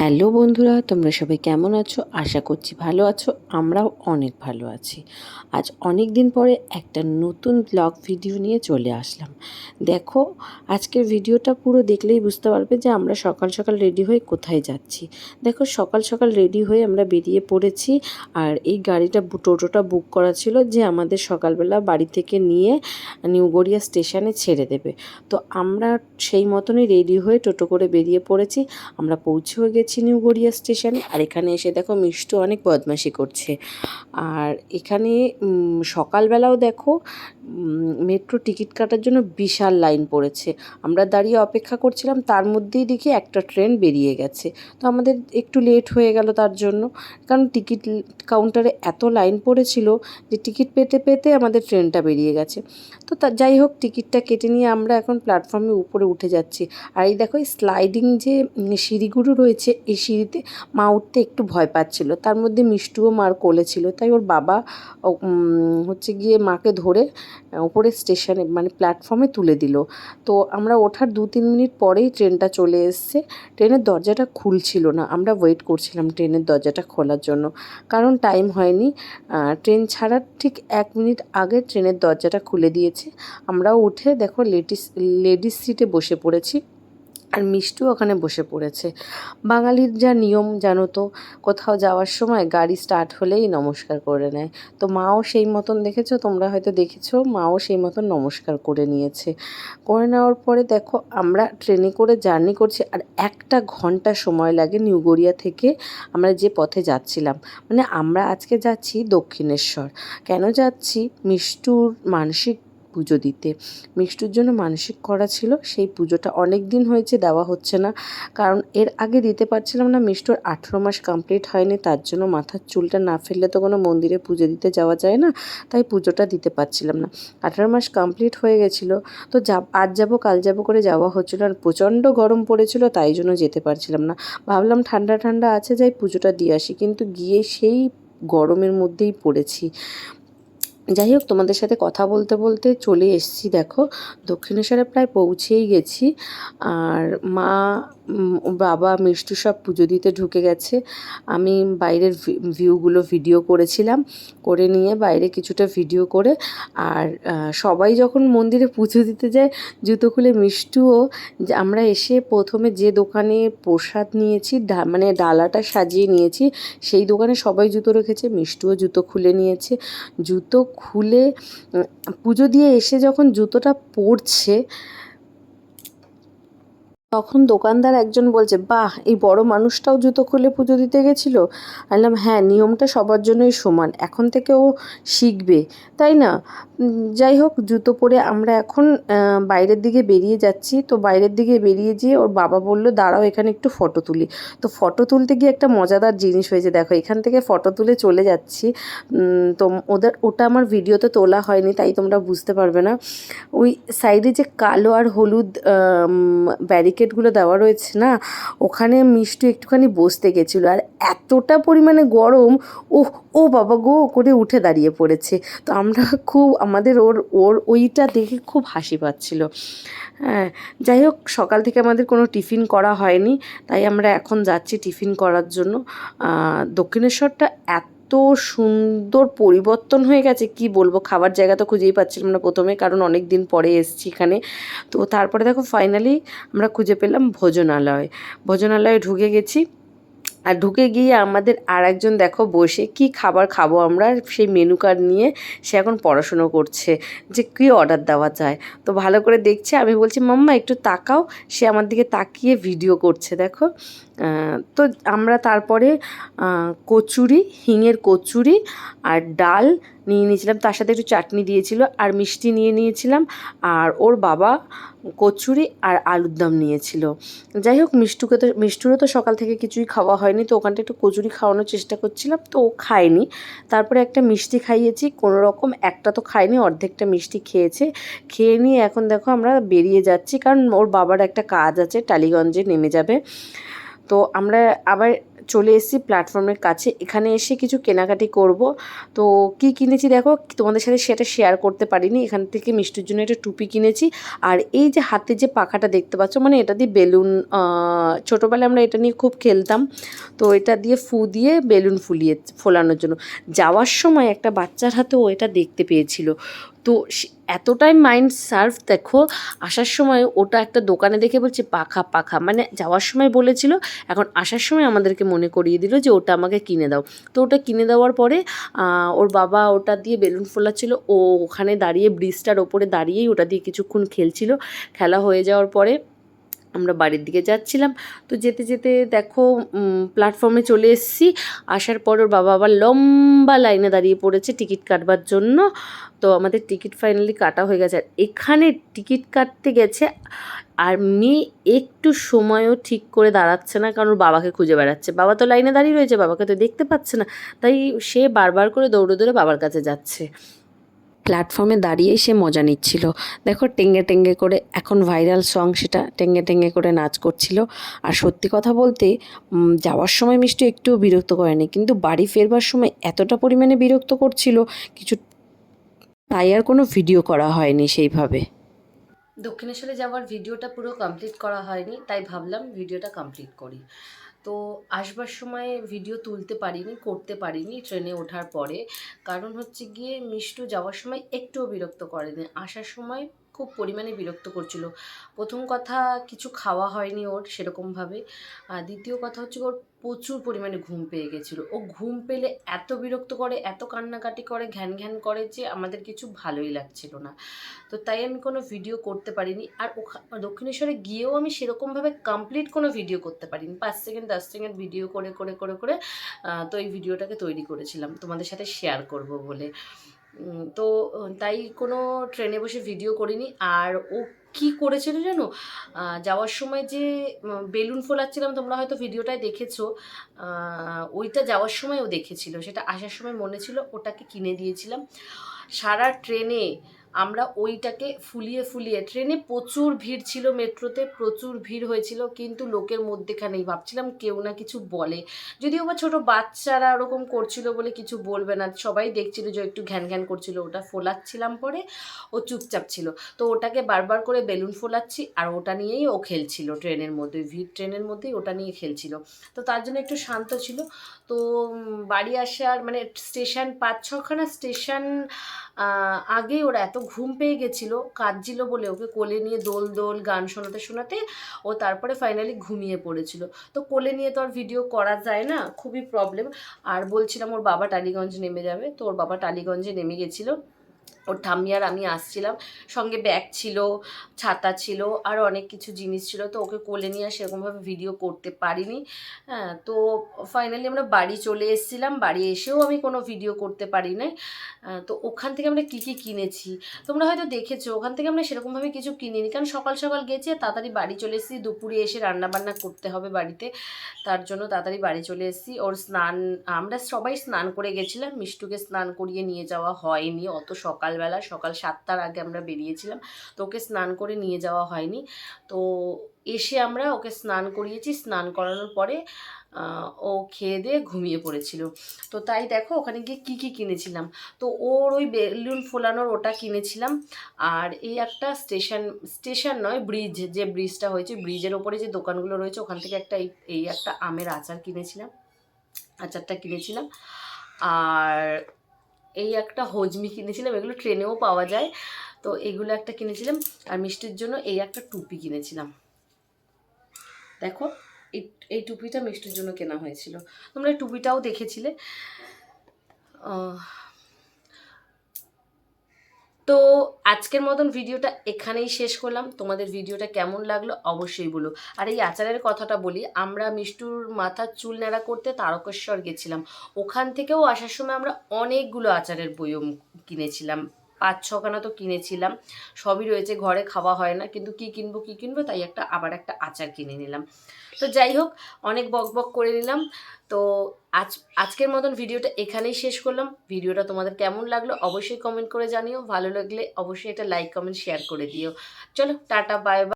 Hello বন্ধুরা, তোমরা সবাই কেমন আছো? আশা করছি ভালো আছো, আমরাও অনেক ভালো আছি। আজ অনেক দিন পরে একটা নতুন ব্লগ ভিডিও নিয়ে চলে আসলাম। দেখো, আজকের ভিডিওটা পুরো দেখলেই বুঝতে পারবে যে আমরা সকাল সকাল রেডি হয়ে কোথায় যাচ্ছি। দেখো, সকাল সকাল রেডি হয়ে আমরা বেরিয়ে পড়েছি আর এই গাড়িটা টোটোটা বুক করা ছিল যে আমাদের সকালবেলা বাড়ি থেকে নিয়ে নিউ গড়িয়া স্টেশনে ছেড়ে দেবে। তো আমরা সেই মতনই রেডি হয়ে টোটো করে বেরিয়ে পড়েছি। আমরা পৌঁছেও গেছি। নিউ গড়িয়া স্টেশন আর এখানে এসে দেখো মিষ্টু অনেক বদমাশি করছে। আর এখানে সকালবেলাও দেখো মেট্রো টিকিট কাটার জন্য বিশাল লাইন পড়েছে। আমরা দাঁড়িয়ে অপেক্ষা করছিলাম, তার মধ্যেই দেখি একটা ট্রেন বেরিয়ে গেছে। তো আমাদের একটু লেট হয়ে গেল তার জন্য, কারণ টিকিট কাউন্টারে এত লাইন পড়েছিল যে টিকিট পেতে পেতে আমাদের ট্রেনটা বেরিয়ে গেছে। তো তা, যাই হোক, টিকিটটা কেটে নিয়ে আমরা এখন প্ল্যাটফর্মে উপরে উঠে যাচ্ছি। আর এই দেখো স্লাইডিং যে সিঁড়িগুলো রয়েছে এই সিঁড়িতে মা উঠতে একটু ভয় পাচ্ছিল। তার মধ্যে মিষ্টুও মার কোলে ছিল। তাই ওর বাবা হচ্ছে গিয়ে মাকে ধরে ওপরে স্টেশনে মানে প্ল্যাটফর্মে তুলে দিল। তো আমরা ওঠার দু তিন মিনিট পরেই ট্রেনটা চলে এসছে। ট্রেনের দরজাটা খুলছিল না। আমরা ওয়েট করছিলাম ট্রেনের দরজাটা খোলার জন্য। কারণ টাইম হয়নি। ট্রেন ছাড়ার ঠিক এক মিনিট আগে ট্রেনের দরজাটা খুলে দিয়েছে। আমরাও উঠে দেখো লেডিস লেডিস সিটে বসে পড়েছি। আর মিষ্টু ওখানে বসে পড়েছে। বাঙালির যা নিয়ম, জানো তো, কোথাও যাওয়ার সময় গাড়ি স্টার্ট হলেই নমস্কার করে নেয়। তো মাও সেই মতন দেখেছ? তোমরা হয়তো দেখেছ, মাও সেই মতন নমস্কার করে নিয়েছে। করে নেওয়ার পরে দেখো, আমরা ট্রেনে করে জার্নি করছি আর একটা ঘণ্টা সময় লাগে নিউ গড়িয়া থেকে আমরা যে পথে যাচ্ছিলাম। মানে আমরা আজকে যাচ্ছি দক্ষিণেশ্বর। কেন যাচ্ছি? মিষ্টুর মানসিক পুজো দিতে। মিষ্টুর জন্য মানসিক করা ছিল, সেই পুজোটা অনেক দিন হয়েছে, দেওয়া হচ্ছে না। কারণ এর আগে দিতে পারছিলাম না, মিষ্টুর আঠেরো মাস কমপ্লিট হয়নি, তার জন্য মাথার চুলটা না ফেললে তো কোনো মন্দিরে পুজো দিতে যাওয়া যায় না, তাই পুজোটা দিতে পারছিলাম না। আঠেরো মাস কমপ্লিট হয়ে গেছিল, তো যা আজ যাব, কাল যাব করে যাওয়া হচ্ছিল, আর প্রচণ্ড গরম পড়েছিল, তাই জন্য যেতে পারছিলাম না। ভাবলাম ঠান্ডা ঠান্ডা আছে, যাই পুজোটা দিয়ে আসি, কিন্তু গিয়ে সেই গরমের মধ্যেই পড়েছি। যাই হোক, তোমাদের সাথে কথা বলতে বলতে চলে এসেছি, দেখো। দক্ষিণেশ্বরে প্রায় পৌঁছেই গেছি। আর মা বাবা, মিষ্টু সব পুজো দিতে ঢুকে গেছে। আমি বাইরের ভিউগুলো ভিডিও করেছিলাম। করে নিয়ে বাইরে কিছুটা ভিডিও করে, আর সবাই যখন মন্দিরে পুজো দিতে যায়, জুতো খুলে মিষ্টুও আমরা এসে প্রথমে যে দোকানে প্রসাদ নিয়েছি মানে ডালাটা সাজিয়ে নিয়েছি, সেই দোকানে সবাই জুতো রেখেছে, মিষ্টুও জুতো খুলে নিয়েছে। জুতো খুলে পুজো দিয়ে এসে যখন জুতোটা পরছে তখন দোকানদার একজন বলছে, বাহ, এই বড় মানুষটাও জুতো খুলে পুজো দিতে গেছিল? বললাম হ্যাঁ নিয়মটা সবার জন্যই সমান, এখন থেকে ও শিখবে। তাই না? যাই হোক, জুতো পরে আমরা এখন বাইরের দিকে বেরিয়ে যাচ্ছি। তো বাইরের দিকে বেরিয়ে যেয়ে ওর বাবা বলল, দাঁড়াও, এখানে একটু ফটো তুলি। তো ফটো তুলতে গিয়ে একটা মজাদার জিনিস হয়েছে। দেখো, এখান থেকে ফটো তুলে চলে যাচ্ছি। তো ওদের, ওটা আমার ভিডিওতে তোলা হয়নি, তাই তোমরা বুঝতে পারবে না। ওই সাইডে যে কালো আর হলুদ ব্যারিকেডগুলো দেওয়া রয়েছে না, ওখানে মিষ্টু একটুখানি বসতে গেছিল। আর এতটা পরিমাণে গরম ও ও বাবা গো করে উঠে দাঁড়িয়ে পড়েছে। তো আমরা খুব, আমাদের ওর ওর ওইটা দেখে খুব হাসি পাচ্ছিল। হ্যাঁ যাই হোক, সকাল থেকে আমাদের কোনো টিফিন করা হয়নি, তাই আমরা এখন যাচ্ছি টিফিন করার জন্য। দক্ষিণেশ্বরটা এত সুন্দর পরিবর্তন হয়ে গেছে, কি বলব? খাবার জায়গা তো খুঁজেই পাচ্ছিলাম না প্রথমে, কারণ অনেক দিন পরে এসছি এখানে। তো তারপরে দেখো ফাইনালি আমরা খুঁজে পেলাম ভোজনালয়। ভোজনালয়ে ঢুকে গেছি। আর ঢুকে গিয়ে আমাদের আর একজন দেখো বসে কি খাবার খাব আমরা, সেই মেনু কার্ড নিয়ে সে এখন পড়াশুনো করছে যে কী অর্ডার দেওয়া যায়। তো ভালো করে দেখছে, আমি বলছি, মাম্মা, একটু তাকাও। সে আমার দিকে তাকিয়ে ভিডিও করছে, দেখো। তো আমরা তারপরে কচুরি, হিঙের কচুরি আর ডাল নিয়ে নিয়েছিলাম। তার সাথে একটু চাটনি দিয়েছিল আর মিষ্টি নিয়ে নিয়েছিলাম আর ওর বাবা কচুরি আর আলুর দম নিয়েছিল। যাই হোক, মিষ্টুকে তো, মিষ্টুরও তো সকাল থেকে কিছুই খাওয়া হয়নি, তো ওখানটা একটু কচুরি খাওয়ানোর চেষ্টা করছিলাম, তো ও খায়নি। তারপরে একটা মিষ্টি খাইয়েছি, কোনো রকম একটা তো খায়নি, অর্ধেকটা মিষ্টি খেয়েছে। খেয়ে নিয়ে এখন দেখো আমরা বেরিয়ে যাচ্ছি, কারণ ওর বাবার একটা কাজ আছে, টালিগঞ্জে নেমে যাবে। তো আমরা আবার চলে এসেছি প্ল্যাটফর্মের কাছে। এখানে এসে কিছু কেনাকাটি করব। তো কি কিনেছি দেখো? তোমাদের সাথে সেটা শেয়ার করতে পারিনি। এখান থেকে মিষ্টির জন্য একটা টুপি কিনেছি। আর এই যে হাতে যে পাখাটা দেখতে পাচ্ছ মানে এটা দিয়ে বেলুন ছোটোবেলায় আমরা এটা নিয়ে খুব খেলতাম। তো এটা দিয়ে ফু দিয়ে বেলুন ফুলিয়ে, ফোলানোর জন্য। যাওয়ার সময় একটা বাচ্চার হাতেও এটা দেখতে পেয়েছিল। তো এতটাই মাইন্ড সার্ভ দেখো, আসার সময় ওটা একটা দোকানে দেখে বলছে, পাখা পাখা। মানে যাওয়ার সময় বলেছিল, এখন আসার সময় আমাদেরকে মনে করিয়ে দিল যে, ওটা আমাকে কিনে দাও। তো ওটা কিনে দেওয়ার পরে ওর বাবা ওটা দিয়ে বেলুন ফোলাচ্ছিল। ও ওখানে দাঁড়িয়ে ব্রিজটার ওপরে দাঁড়িয়েই ওটা দিয়ে কিছুক্ষণ খেলছিল। খেলা হয়ে যাওয়ার পরে আমরা বাড়ির দিকে যাচ্ছিলাম। তো যেতে যেতে দেখো প্ল্যাটফর্মে চলে এসেছি। আসার পর ওর বাবা আবার লম্বা লাইনে দাঁড়িয়ে পড়েছে টিকিট কাটবার জন্য। তো আমাদের টিকিট ফাইনালি কাটা হয়ে গেছে। আর এখানে টিকিট কাটতে গেছে, আর মেয়ে একটু সময়ও ঠিক করে দাঁড়াচ্ছে না, কারণ ওর বাবাকে খুঁজে বেড়াচ্ছে। বাবা তো লাইনে দাঁড়িয়ে রয়েছে, বাবাকে তো দেখতে পাচ্ছে না। তাই সে বারবার করে দৌড়ে দৌড়ে বাবার কাছে যাচ্ছে। প্ল্যাটফর্মে দাঁড়িয়েই সে মজা নিচ্ছিল। দেখো টেঙ্গে টেঙ্গে করে এখন ভাইরাল সং সেটা টেঙ্গে টেঙ্গে করে নাচ করছিল। আর সত্যি কথা বলতে যাওয়ার সময় মিষ্টি একটুও বিরক্ত করেনি, কিন্তু বাড়ি ফেরবার সময় এতটা পরিমাণে বিরক্ত করছিল, কিছু তাই আর কোনো ভিডিও করা হয়নি সেইভাবে। দক্ষিণেশ্বরে যাওয়ার ভিডিওটা পুরো কমপ্লিট করা হয়নি, তাই ভাবলাম ভিডিওটা কমপ্লিট করি। তো আসবার সময় ভিডিও তুলতে পারিনি, করতে পারিনি ট্রেনে ওঠার পরে। কারণ হচ্ছে গিয়ে মিষ্টু যাওয়ার সময় একটুও বিরক্ত করেনি। আসার সময় খুব পরিমাণে বিরক্ত করছিল। প্রথম কথা, কিছু খাওয়া হয়নি ওর সেরকমভাবে। আর দ্বিতীয় কথা হচ্ছে ওর প্রচুর পরিমাণে ঘুম পেয়ে গেছিল। ও ঘুম পেলে এত বিরক্ত করে, এত কান্নাকাটি করে, ঘ্যান ঘ্যান করে যে আমাদের কিছু ভালোই লাগছিল না। তো তাই আমি কোনো ভিডিও করতে পারিনি। আর দক্ষিণেশ্বরে গিয়েও আমি সেরকমভাবে কমপ্লিট কোনো ভিডিও করতে পারিনি। পাঁচ সেকেন্ড দশ সেকেন্ড ভিডিও করে করে করে করে তো এই ভিডিওটাকে তৈরি করেছিলাম। তোমাদের সাথে শেয়ার করব বলে। তো তাই কোনো ট্রেনে বসে ভিডিও করিনি। আর ও কি করেছিল জানো? যাওয়ার সময় যে বেলুন ফোলাচ্ছিলাম, তোমরা হয়তো ভিডিওটায় দেখেছ। ওইটা যাওয়ার সময় ও দেখেছিল। সেটা আসার সময় মনে ছিল, ওটাকে কিনে দিয়েছিলাম। সারা ট্রেনে আমরা ওইটাকে ফুলিয়ে ফুলিয়ে, ট্রেনে প্রচুর ভিড় ছিল মেট্রোতে, প্রচুর ভিড় হয়েছিল, কিন্তু লোকের মধ্যেখানেই ভাবছিলাম কেউ না কিছু বলে। যদিও বা ছোটো বাচ্চারা ওরকম করছিল বলে কিছু বলবে না, সবাই দেখছিল যে একটু ঘ্যান ঘ্যান করছিল, ওটা ফোলাচ্ছিলাম পরে ও চুপচাপ ছিল। তো ওটাকে বারবার করে বেলুন ফোলাচ্ছি আর ওটা নিয়েই ও খেলছিল ট্রেনের মধ্যে, ভিড় ট্রেনের মধ্যেই ওটা নিয়ে খেলছিল। তো তার জন্য একটু শান্ত ছিল। তো বাড়ি আসার মানে স্টেশন পাঁচ ছখানা স্টেশন আগে ওরা এত ঘুম পেয়ে গেছিল, কাঁদছিল বলে ওকে কোলে নিয়ে দোল দোল গান শোনাতে শোনাতে ও তারপরে ফাইনালি ঘুমিয়ে পড়েছিল। তো কোলে নিয়ে তো আর ভিডিও করা যায় না, খুবই প্রবলেম আর বলছিলাম ওর বাবা টালিগঞ্জ নেমে যাবে, তো ওর বাবা টালিগঞ্জে নেমে গেছিল। ওর ঠাম্মি আর আমি আসছিলাম। সঙ্গে ব্যাগ ছিল, ছাতা ছিল, আর অনেক কিছু জিনিস ছিল। তো ওকে কোলে নিয়ে সেরকমভাবে ভিডিও করতে পারিনি। হ্যাঁ তো ফাইনালি আমরা বাড়ি চলে এসেছিলাম। বাড়ি এসেও আমি কোনো ভিডিও করতে পারি নাই তো ওখান থেকে আমরা কী কী কিনেছি? তোমরা হয়তো দেখেছ, ওখান থেকে আমরা সেরকমভাবে কিছু কিনিনি। কারণ সকাল সকাল গেছি তাড়াতাড়ি বাড়ি চলে এসেছি। দুপুরে এসে রান্না বান্না করতে হবে বাড়িতে। তার জন্য তাড়াতাড়ি বাড়ি চলে এসেছি। ওর স্নান, আমরা সবাই স্নান করে গেছিলাম। মিষ্টুকে স্নান করিয়ে নিয়ে যাওয়া হয়নি। অত সকালবেলা, সকাল সাতটার আগে আমরা বেরিয়েছিলাম। তো ওকে স্নান করে নিয়ে যাওয়া হয়নি। তো এসে আমরা ওকে স্নান করিয়েছি। স্নান করানোর পরে ও খেয়ে দিয়ে ঘুমিয়ে পড়েছিল। তো তাই দেখো, ওখানে গিয়ে কী কী কিনেছিলাম? তো ওর ওই বেলুন ফোলানোর ওটা কিনেছিলাম। আর এই একটা স্টেশন স্টেশন নয়, ব্রিজ, যে ব্রিজটা হয়েছে, ব্রিজের ওপরে যে দোকানগুলো রয়েছে, ওখান থেকে একটা এই একটা আমের আচার কিনেছিলাম। আচারটা কিনেছিলাম। আর এই একটা হজমি কিনেছিলাম, এগুলো ট্রেনেও পাওয়া যায়। তো এগুলো একটা কিনেছিলাম আর মিষ্টির জন্য এই একটা টুপি কিনেছিলাম। দেখো, এই এই টুপিটা মিষ্টির জন্য কেনা হয়েছিল। তোমরা টুপিটাও দেখেছিলে। তো আজকের মতন ভিডিওটা এখানেই শেষ করলাম। তোমাদের ভিডিওটা কেমন লাগল অবশ্যই বলো। আর এই আচারের কথাটা বলি, আমরা মিষ্টুর মাথার চুল নেড়া করতে তারকেশ্বর গেছিলাম। ওখান থেকেও আসার সময় আমরা অনেকগুলো আচারের বইও কিনেছিলাম। পাঁচ ছখানা তো কিনেছিলাম। সবই রয়েছে, ঘরে খাওয়া হয় না। কিন্তু কি কিনবো কি কিনবো, তাই একটা, আবার একটা আচার কিনে নিলাম। তো যাই হোক, অনেক বক বক করে নিলাম। তো আজ, আজকের মতন ভিডিওটা এখানেই শেষ করলাম। ভিডিওটা তোমাদের কেমন লাগল অবশ্যই কমেন্ট করে জানিও। ভালো লাগলে অবশ্যই একটা লাইক কমেন্ট শেয়ার করে দিও। চলো, টাটা বাই বাই